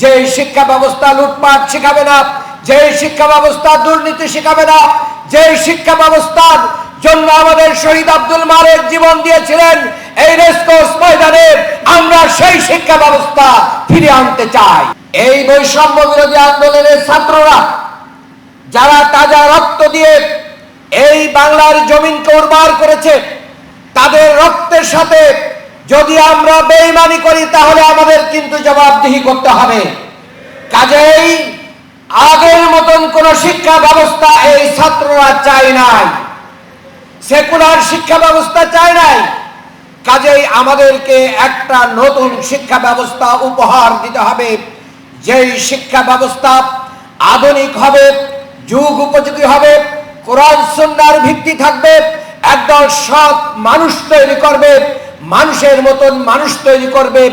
যে শিক্ষা ব্যবস্থা লুটপাট শেখাবে না যে শিক্ষা ব্যবস্থা দুর্নীতি শেখাবে না যে শিক্ষা ব্যবস্থার জন্য আমাদের শহীদ আব্দুল মালেক জীবন দিয়েছিলেন, এই রেসকোর্স ময়দানে আমরা সেই শিক্ষা ব্যবস্থা ফিরে আনতে চাই। এই বৈষম্য বিরোধী আন্দোলনের ছাত্ররা, যারা তাজা রক্ত দিয়ে এই বাংলার জমিনকে উর্বর করেছে, তাদের রক্তের সাথে যদি আমরা বেইমানি করি, তাহলে আমাদের কিন্তু জবাবদিহি করতে হবে। কাজেই আগের মতন কোন শিক্ষা ব্যবস্থা এই ছাত্ররা চায় নাই। সেকুলার শিক্ষা ব্যবস্থা চায় নাই। কাজেই আমাদেরকে একটা নতুন শিক্ষা ব্যবস্থা উপহার দিতে হবে। যেই শিক্ষা ব্যবস্থা আধুনিক হবে, যুগ উপযোগী হবে, কোরআন সন্ন্যার ভিত্তি থাকবে, একদল সৎ মানুষ তৈরি করবে মানুষের মতন মানুষ তৈরি করবে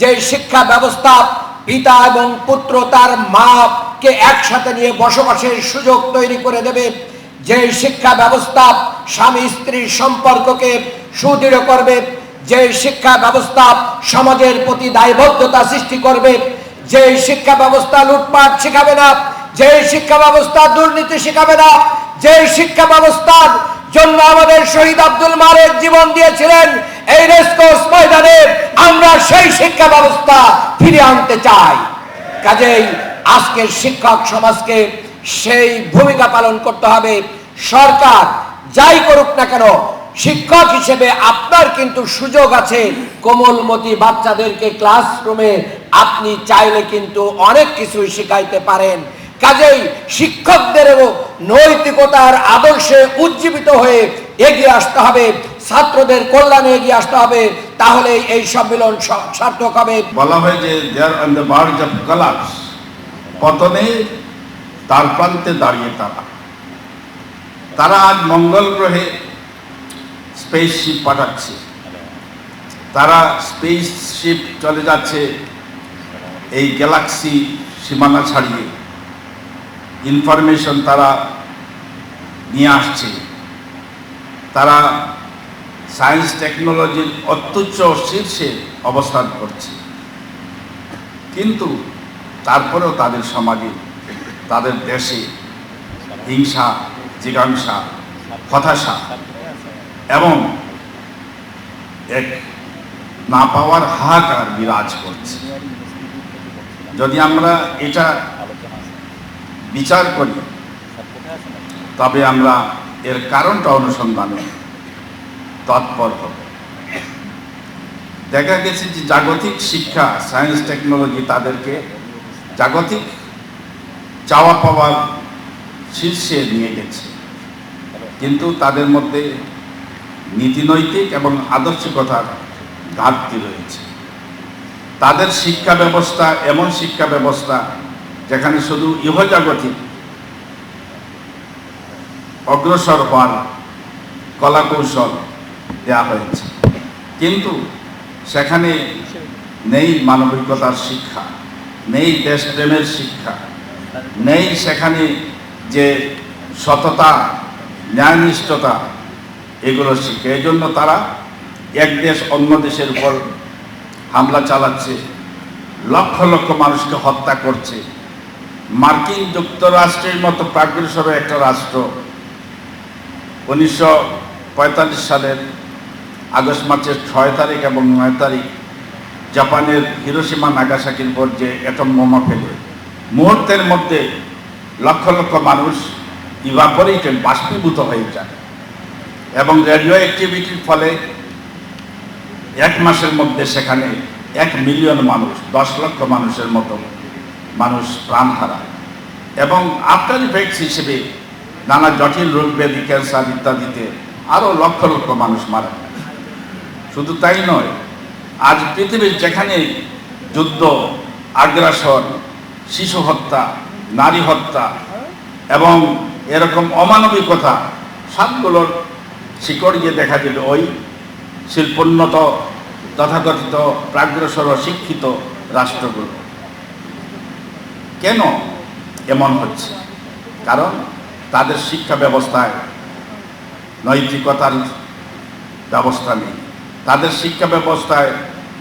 যে শিক্ষা ব্যবস্থা পিতা এবং পুত্র তার মাকে একসাথে নিয়ে বসবাসের সুযোগ তৈরি করে দেবে, যে শিক্ষা ব্যবস্থা স্বামী স্ত্রীর সম্পর্ককে সুদৃঢ় করবে, যে শিক্ষা ব্যবস্থা সমাজের প্রতি দায়বদ্ধতা সৃষ্টি করবে, যে শিক্ষা ব্যবস্থা লুটপাট শেখাবে না, যে শিক্ষা ব্যবস্থা দুর্নীতি শেখাবে না, যে শিক্ষা ব্যবস্থার জন্য আমাদের শহীদ আব্দুল মালেক জীবন দিয়েছিলেন এই রেসকোর্স ময়দানে, আমরা সেই শিক্ষা ব্যবস্থা ফিরে আনতে চাই। কাজেই আজকের শিক্ষক সমাজকে সেই ভূমিকা পালন করতে হবে। সরকার যাই করুক না কেন, শিক্ষক হিসেবে আপনার কিন্তু সুযোগ আছে। কোমলমতি বাচ্চাদেরকে ক্লাসরুমে আপনি চাইলে কিন্তু অনেক কিছুই শেখাইতে পারেন। কাজেই শিক্ষকদেরও নৈতিকতার আদর্শে উজ্জীবিত হয়ে এগিয়ে আসতে হবে, ছাত্রদের কল্যাণে এগিয়ে আসতে হবে তাহলে এই সম্মেলন সার্থক হবে। বলা হয় যে অফ পতনে তার প্রান্তে দাঁড়িয়ে তারা। তারা আজ মঙ্গল গ্রহে স্পেসশিপ পাঠাচ্ছে। তারা স্পেসশিপ চলে যাচ্ছে এই গ্যালাক্সি সীমানা ছাড়িয়ে। ইনফরমেশন তারা নিয়ে আসছে। তারা সায়েন্স টেকনোলজির অত্যুচ্চ শীর্ষে অবস্থান করছে। কিন্তু তারপরেও তাদের সমাজে, তাদের দেশে হিংসা, জিজ্ঞাসা, হতাশা এবং এক না পাওয়ার হাহাকার বিরাজ করছে। যদি আমরা এটা বিচার করি। তবে আমরা এর কারণটা অনুসন্ধানে তৎপর হব। দেখা গেছে যে জাগতিক শিক্ষা সায়েন্স টেকনোলজি তাদেরকে জাগতিক চাওয়া পাওয়ার শীর্ষে নিয়ে গেছে। কিন্তু তাদের মধ্যে নীতিনৈতিক এবং আদর্শিকতার ঘাটতি রয়েছে। তাদের শিক্ষা ব্যবস্থা, এমন শিক্ষা ব্যবস্থা যেখানে শুধু ইহজাগতিক, অগ্রসর হওয়ার কলাকৌশল দেওয়া হয়েছে। কিন্তু সেখানে নেই মানবিকতার শিক্ষা, নেই দেশপ্রেমের শিক্ষা, নেই সেখানে যে সততা, ন্যায়নিষ্ঠতা, এগুলো শিক্ষা। এই জন্য তারা এক দেশ অন্য দেশের উপর হামলা চালাচ্ছে, লক্ষ লক্ষ মানুষকে হত্যা করছে। মার্কিন যুক্তরাষ্ট্রের মতো প্রাগ্রসর একটা রাষ্ট্র উনিশশো পঁয়তাল্লিশ সালের আগস্ট মাসের ছয় তারিখ এবং নয় তারিখ জাপানের হিরোসীমা নাগাসাকির উপর যে অ্যাটম বোমা ফেলে, মুহূর্তের মধ্যে লক্ষ লক্ষ মানুষ ইভাপোরেটেড বাষ্পীভূত হয়ে যায় এবং রেডিও অ্যাক্টিভিটির ফলে এক মাসের মধ্যে সেখানে এক মিলিয়ন মানুষ, দশ লক্ষ মানুষের মতো মানুষ প্রাণ হারায়। এবং আফটার ইফেক্টস হিসেবে নানা জটিল রোগ ব্যাধি ক্যান্সার ইত্যাদিতে আরও লক্ষ লক্ষ মানুষ মারা শুধু তাই নয়, আজ পৃথিবীর যেখানে যুদ্ধ, আগ্রাসন, শিশু হত্যা, নারী হত্যা এবং এরকম অমানবিকতা সবগুলোর শিকড় গিয়ে দেখা যাবে ওই শিল্পোন্নত, তথাকথিত, প্রাগ্রসর শিক্ষিত রাষ্ট্রগুলো। কেন এমন হচ্ছে? কারণ তাদের শিক্ষা ব্যবস্থায় নৈতিকতার ব্যবস্থা নেই। তাদের শিক্ষা ব্যবস্থায়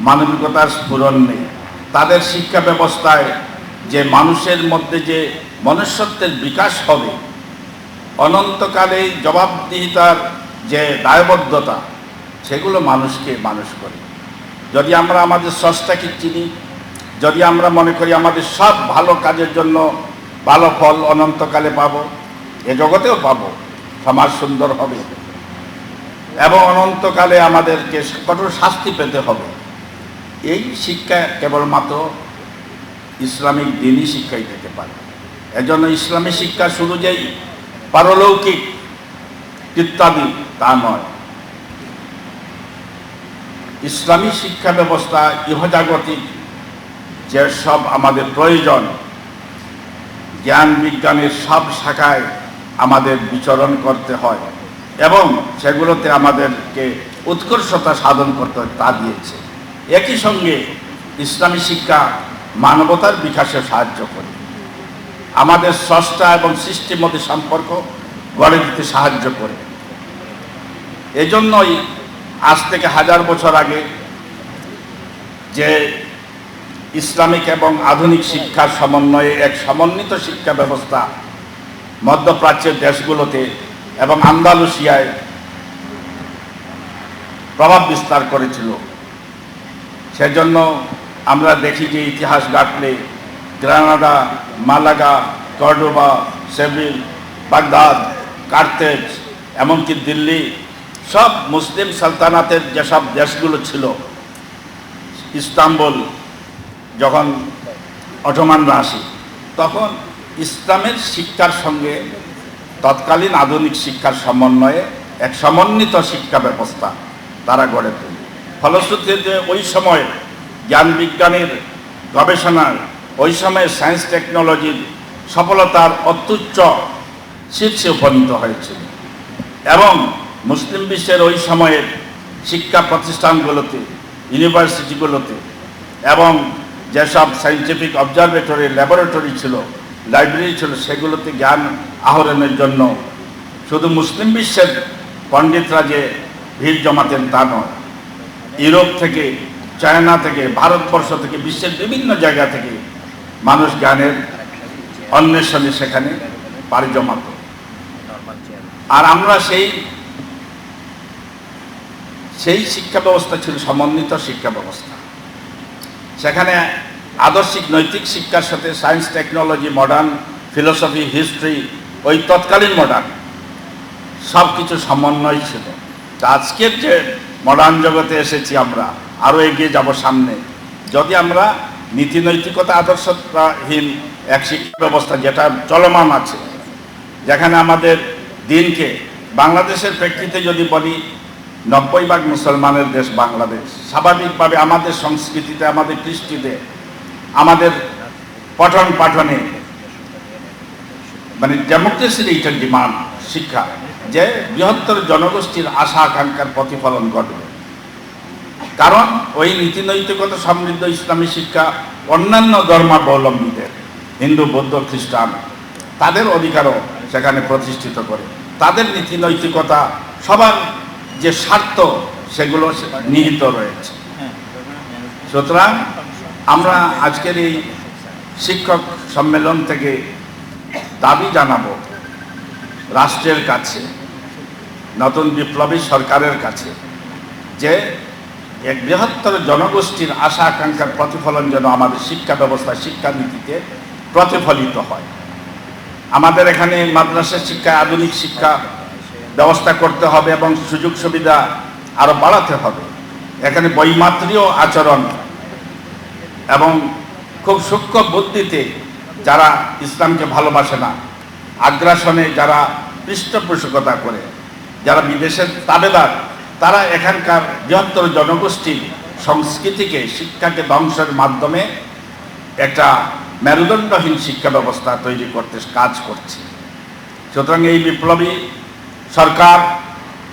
মানবিকতার স্ফুরণ নেই। তাদের শিক্ষা ব্যবস্থায় যে মানুষের মধ্যে যে মনুষ্যত্বের বিকাশ হবে, অনন্তকালে জবাবদিহিতার যে দায়বদ্ধতা, সেগুলো মানুষকে মানুষ করে। যদি আমরা আমাদের স্রষ্টাকে চিনি যদি আমরা মনে করি আমাদের সব ভালো কাজের জন্য ভালো ফল অনন্তকালে পাবো, এ জগতেও পাবো, সমাজ সুন্দর হবে। এবং অনন্তকালে আমাদেরকে কঠোর শাস্তি পেতে হবে। এই শিক্ষা কেবলমাত্র ইসলামিক দিনই শিক্ষাই পেতে পারে। এজন্য ইসলামী শিক্ষা শুধু যেই পারলৌকিক ইত্যাদি তা নয়। ইসলামী শিক্ষা ব্যবস্থা ইহজাগতিক যে সব আমাদের প্রয়োজন, জ্ঞান বিজ্ঞানের সব শাখায় আমাদের বিচরণ করতে হয় এবং সেগুলোতে আমাদেরকে উৎকর্ষতা সাধন করতে হয় তা দিয়েছে। একই সঙ্গে ইসলামী শিক্ষা মানবতার বিকাশে সাহায্য করে। আমাদের স্রষ্টা এবং সৃষ্টির মধ্যে সম্পর্ক গড়ে দিতে সাহায্য করে। এজন্যই আজ থেকে হাজার বছর আগে যে ইসলামিক এবং আধুনিক শিক্ষার সমন্বয়ে এক সমন্বিত শিক্ষা ব্যবস্থা মধ্যপ্রাচ্যের দেশগুলোতে এবং আন্দালুসিয়ায় প্রভাব বিস্তার করেছিল। সেজন্য আমরা দেখি যে ইতিহাস ঘাটলে Granada, Malaga, Cordoba, Seville, Baghdad, Carthage, এমনকি দিল্লি সব মুসলিম সালতানাতের যেসব দেশগুলো ছিল, ইস্তাম্বুল যখন অটোমানরা আসে, তখন ইসলামের শিক্ষার সঙ্গে তৎকালীন আধুনিক শিক্ষার সমন্বয়ে এক সমন্বিত শিক্ষা ব্যবস্থা তারা গড়ে তোলে। ফলশ্রুতিতে ওই সময় জ্ঞান বিজ্ঞানের গবেষণার ওই সময়ে সায়েন্স টেকনোলজির সফলতার অত্যুচ্চ শীর্ষে উপনীত হয়েছিল এবং মুসলিম বিশ্বের ওই সময়ের শিক্ষা প্রতিষ্ঠানগুলোতে, ইউনিভার্সিটিগুলোতে এবং যেসব সাইন্টিফিক অবজারভেটরি ল্যাবরেটরি ছিল লাইব্রেরি ছিল, সেগুলোতে জ্ঞান আহরণের জন্য। শুধু মুসলিম বিশ্বের পণ্ডিতরা যে ভিড় জমাতেন তা নয়, ইউরোপ থেকে, চায়না থেকে, ভারতবর্ষ থেকে, বিশ্বের বিভিন্ন জায়গা থেকে মানুষ জ্ঞানের অন্বেষণে সেখানে পাড়ি জমাত। আর আমরা সেই সেই শিক্ষা ব্যবস্থা ছিল সমন্বিত শিক্ষা ব্যবস্থা। সেখানে আদর্শিক নৈতিক শিক্ষার সাথে science, technology modern philosophy history ওই তৎকালীন মডার্ন সব কিছু সমন্বয় ছিল। তা আজকের যে মডার্ন জগতে এসেছি আমরা আরও এগিয়ে যাব সামনে। যদি আমরা নীতি নৈতিকতা আদর্শহীন এক শিক্ষা ব্যবস্থা যেটা চলমান আছে, যেখানে আমাদের দিনকে বাংলাদেশের প্রেক্ষিতে যদি বলি নব্বই ভাগ মুসলমানের দেশ বাংলাদেশ। স্বাভাবিকভাবে আমাদের সংস্কৃতিতে, আমাদের কৃষ্টিতে, আমাদের পঠন পাঠনে মানে ডেমোক্রেসির এইটা ডিমান্ড শিক্ষা, যে বৃহত্তর জনগোষ্ঠীর আশা, আকাঙ্ক্ষার প্রতিফলন ঘটবে। কারণ ওই নীতি নৈতিকতা সমৃদ্ধ ইসলামী শিক্ষা অন্যান্য ধর্মাবলম্বীদের, হিন্দু, বৌদ্ধ, খ্রিস্টান, তাদের অধিকারও সেখানে প্রতিষ্ঠিত করে। তাদের নীতি নৈতিকতা সবার যে স্বার্থ, সেগুলো নিহিত রয়েছে। সুতরাং আমরা আজকের এই শিক্ষক সম্মেলন থেকে দাবি জানাব রাষ্ট্রের কাছে, নতুন বিপ্লবী সরকারের কাছে, যে এক বৃহত্তর জনগোষ্ঠীর আশা আকাঙ্ক্ষার প্রতিফলন যেন আমাদের শিক্ষা ব্যবস্থা শিক্ষানীতিতে প্রতিফলিত হয়। আমাদের এখানে মাদ্রাসা শিক্ষা আধুনিক শিক্ষা ব্যবস্থা করতে হবে এবং সুযোগ সুবিধা আরও বাড়াতে হবে। এখানে বৈমাত্রীয় আচরণ এবং খুব সূক্ষ্ম বুদ্ধিতে যারা ইসলামকে ভালোবাসে না, আগ্রাসনে যারা পৃষ্ঠপোষকতা করে, যারা বিদেশের তাবেদার, তারা এখানকার বৃহত্তর জনগোষ্ঠীর সংস্কৃতিকে, শিক্ষাকে ধ্বংসের মাধ্যমে একটা মেরুদণ্ডহীন শিক্ষা ব্যবস্থা তৈরি করতে কাজ করছে। সুতরাং এই বিপ্লবী সরকার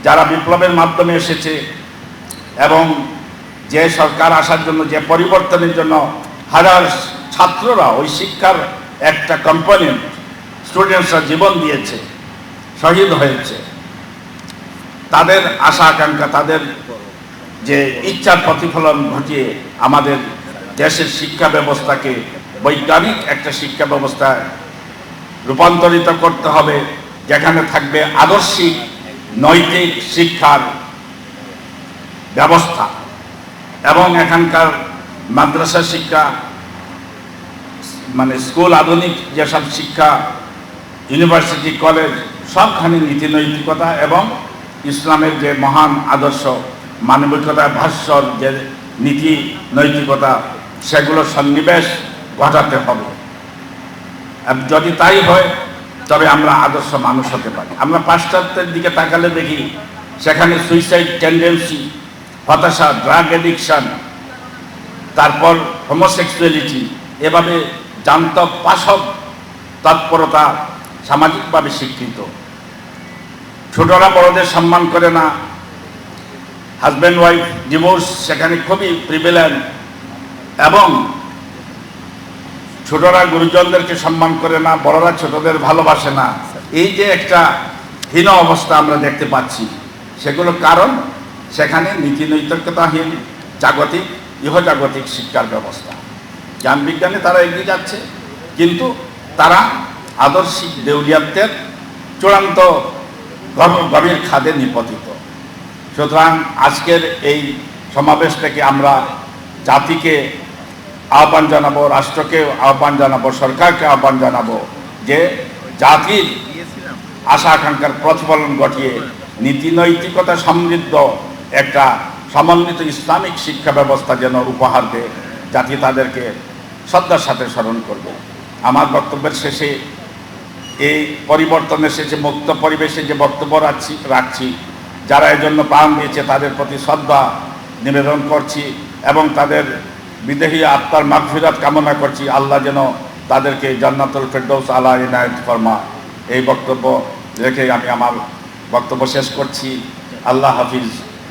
যারা বিপ্লবের মাধ্যমে এসেছে এবং যে সরকার আসার জন্য, যে পরিবর্তনের জন্য হাজার ছাত্ররা ওই শিক্ষার একটা কম্পোনেন্ট স্টুডেন্টসরা জীবন দিয়েছে, শহীদ হয়েছে। তাদের আশা, আকাঙ্ক্ষা, তাদের যে ইচ্ছার প্রতিফলন ঘটিয়ে আমাদের দেশের শিক্ষা ব্যবস্থাকে বৈজ্ঞানিক একটা শিক্ষা ব্যবস্থায় রূপান্তরিত করতে হবে। যেখানে থাকবে আদর্শিক নৈতিক শিক্ষার ব্যবস্থা এবং এখানকার মাদ্রাসা শিক্ষা মানে স্কুল, আধুনিক যেসব শিক্ষা, ইউনিভার্সিটি, কলেজ, সবখানে নীতি নৈতিকতা এবং ইসলামের যে মহান আদর্শ, মানবিকতা ভাষ্যর যে নীতি নৈতিকতা সেগুলো সন্নিবেশ ঘটাতে হবে। যদি তাই হয় তবে আমরা আদর্শ মানুষ হতে পারি। আমরা পাশ্চাত্যের দিকে তাকালে দেখি, সেখানে সুইসাইড টেন্ডেন্সি হতাশা ড্রাগ এডিকশন তারপর হোমোসেক্সুয়ালিটি এভাবে জান্তব পাশব তৎপরতা সামাজিকভাবে স্বীকৃত। ছোটরা বড়দের সম্মান করে না। হাজব্যান্ড ওয়াইফ ডিভোর্স সেখানে খুবই প্রিভেলেন্ট এবং ছোটরা গুরুজনদেরকে সম্মান করে না, বড়রা ছোটদের ভালোবাসে না। এই যে একটা হীন অবস্থা আমরা দেখতে পাচ্ছি সেগুলো কারণ সেখানে নীতি নৈতিকতাহীন, জাগতিক, ইহজাগতিক শিক্ষার ব্যবস্থা। জ্ঞান বিজ্ঞানে তারা এগিয়ে যাচ্ছে, কিন্তু তারা আদর্শিক দেউলিয়াত্বের চূড়ান্ত গভ- গভীর খাদে নিপতিত। সুতরাং আজকের এই সমাবেশটাকে আমরা জাতিকে আহ্বান জানাব, রাষ্ট্রকে আহ্বান জানাব, সরকারকে আহ্বান জানাব যে জাতির আশা আকাঙ্ক্ষার প্রতিফলন ঘটিয়ে নীতি নৈতিকতা সমৃদ্ধ একটা সমন্বিত ইসলামিক শিক্ষা ব্যবস্থা যেন উপহার দেয়, জাতি তাদেরকে শ্রদ্ধার সাথে স্মরণ করবে। আমার বক্তব্যের শেষে এই পরিবর্তনের শেষে মুক্ত পরিবেশে যে বক্তব্য রাখছি রাখছি, যারা এর জন্য প্রাণ দিয়েছে, তাদের প্রতি শ্রদ্ধা নিবেদন করছি এবং তাদের বিদেহী আত্মার মাগফিরাত কামনা করছি। আল্লাহ যেন তাদেরকে জান্নাতুল ফেরদৌস আলা ইনায়ত ফরমা। এই বক্তব্য রেখে আমি আমার বক্তব্য শেষ করছি। আল্লাহ হাফিজ।